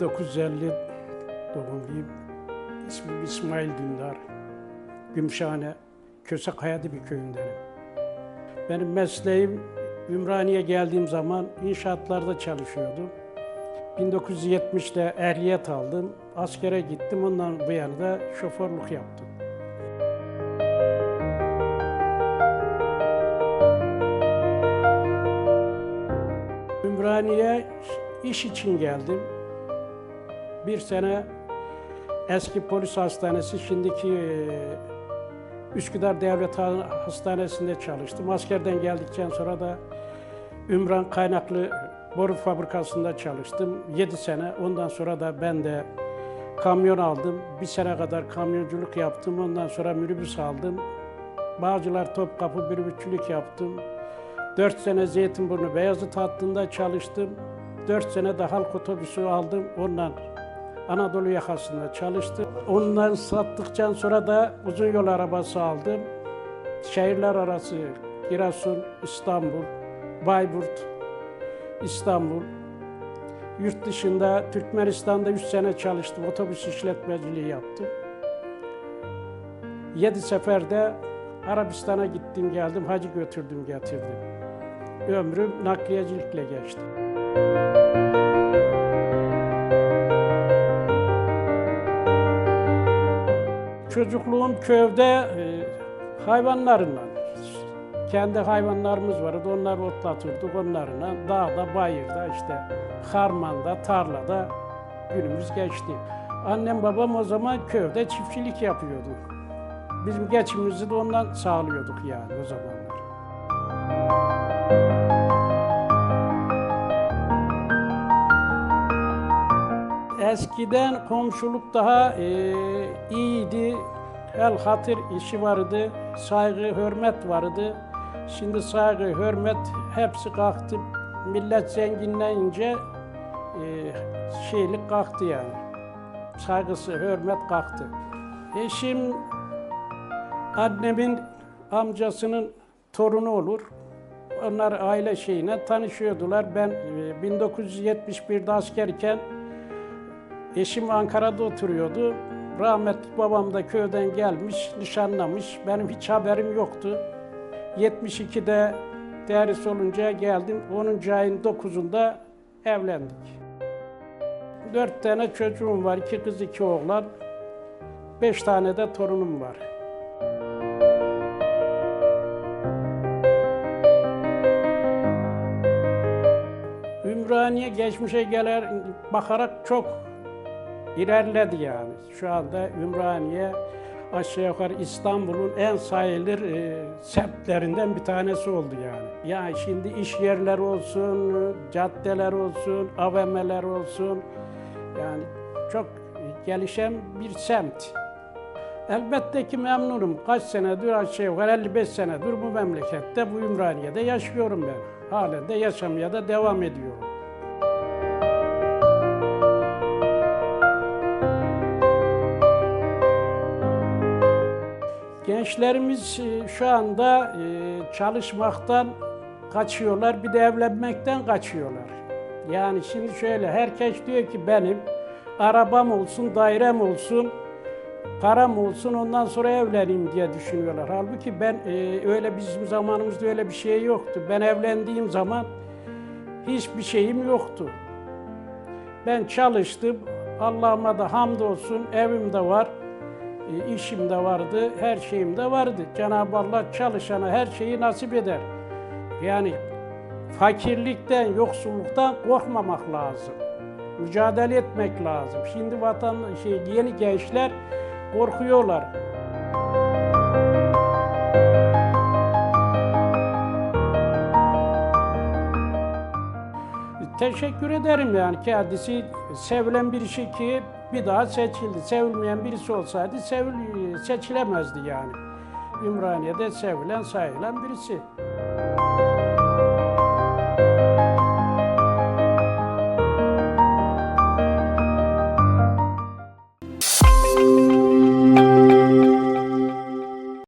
1950 doğumluyum. İsmim İsmail Dündar. Gümüşhane, Kösekaya'da bir köyündenim. Benim mesleğim Ümraniye geldiğim zaman inşaatlarda çalışıyordum. 1970'te ehliyet aldım. Askere gittim. Ondan bu yana da şoförlük yaptım. Ümraniye iş için geldim. Bir sene eski polis hastanesi, şimdiki e, Üsküdar Devlet Ha- Hastanesi'nde çalıştım. Askerden geldikten sonra da Ümran Kaynaklı Boru Fabrikası'nda çalıştım. 7 sene. Ondan sonra da ben de kamyon aldım. Bir sene kadar kamyonculuk yaptım. Ondan sonra minibüs aldım. Bağcılar Topkapı minibüsçülük yaptım. 4 sene Zeytinburnu Beyazıt hattında çalıştım. 4 sene de halk otobüsü aldım. Ondan Anadolu yakasında çalıştım. Ondan sattıktan sonra da uzun yol arabası aldım. Şehirler arası Giresun, İstanbul, Bayburt, İstanbul. Yurt dışında Türkmenistan'da 3 sene çalıştım. Otobüs işletmeciliği yaptım. 7 seferde Arabistan'a gittim geldim, hacı götürdüm getirdim. Ömrüm nakliyecilikle geçti. Çocukluğum köyde e, hayvanlarla. Kendi hayvanlarımız vardı, onları otlatırdık onlarla. Dağda, bayırda, işte harmanda, tarlada günümüz geçti. Annem babam o zaman köyde çiftçilik yapıyordu. Bizim geçimimizi de ondan sağlıyorduk yani o zamanlar. Eskiden komşuluk daha e, iyiydi. El hatır işi vardı, saygı, hürmet vardı. Şimdi saygı, hürmet hepsi kalktı. Millet zenginleyince e, şeylik kalktı yani. Saygısı, hürmet kalktı. Eşim annemin amcasının torunu olur. Onlar aile şeyine tanışıyordular. Ben e, 1971'de askerken eşim Ankara'da oturuyordu. Rahmetli babam da köyden gelmiş, nişanlamış. Benim hiç haberim yoktu. 72'de ders olunca geldim. 10. ayın 9'unda evlendik. Dört tane çocuğum var, iki kız, iki oğlan. Beş tane de torunum var. Ümraniye geçmişe gelir bakarak çok ilerledi yani. Şu anda Ümraniye aşağı yukarı İstanbul'un en sayılır e, semtlerinden bir tanesi oldu yani. Yani şimdi iş yerleri olsun, caddeler olsun, AVM'ler olsun yani çok gelişen bir semt. Elbette ki memnunum. Kaç senedir aşağı yukarı 55 senedir bu memlekette, bu Ümraniye'de yaşıyorum ben. Halen de yaşamaya da devam ediyorum. Gençlerimiz e, şu anda e, çalışmaktan kaçıyorlar, bir de evlenmekten kaçıyorlar. Yani şimdi şöyle, herkes diyor ki benim arabam olsun, dairem olsun, param olsun ondan sonra evleneyim diye düşünüyorlar. Halbuki ben e, öyle bizim zamanımızda öyle bir şey yoktu. Ben evlendiğim zaman hiçbir şeyim yoktu. Ben çalıştım. Allah'ıma da hamdolsun evim de var. E, işim de vardı, her şeyim de vardı. Cenab-ı Allah çalışana her şeyi nasip eder. Yani fakirlikten, yoksulluktan korkmamak lazım. Mücadele etmek lazım. Şimdi vatan şey yeni gençler korkuyorlar. Teşekkür ederim yani kendisi sevilen birisi ki bir daha seçildi. Sevilmeyen birisi olsaydı sevil, seçilemezdi yani. Ümraniye'de sevilen sayılan birisi.